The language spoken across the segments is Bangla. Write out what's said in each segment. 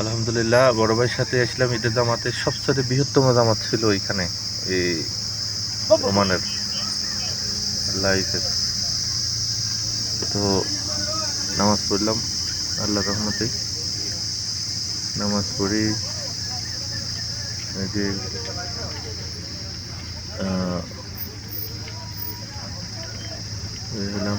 আলহামদুলিল্লাহ, বড় ভাইয়ের সাথে আসলাম, ঈদের জামাতে। সবচেয়ে বৃহত্তম জামাত ছিল ওইখানে, এই ওমানের লাইফে তো নামাজ পড়লাম, আল্লাহ রহমতে নামাজ পড়ি, এই যে হলাম।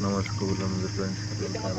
नमस्कार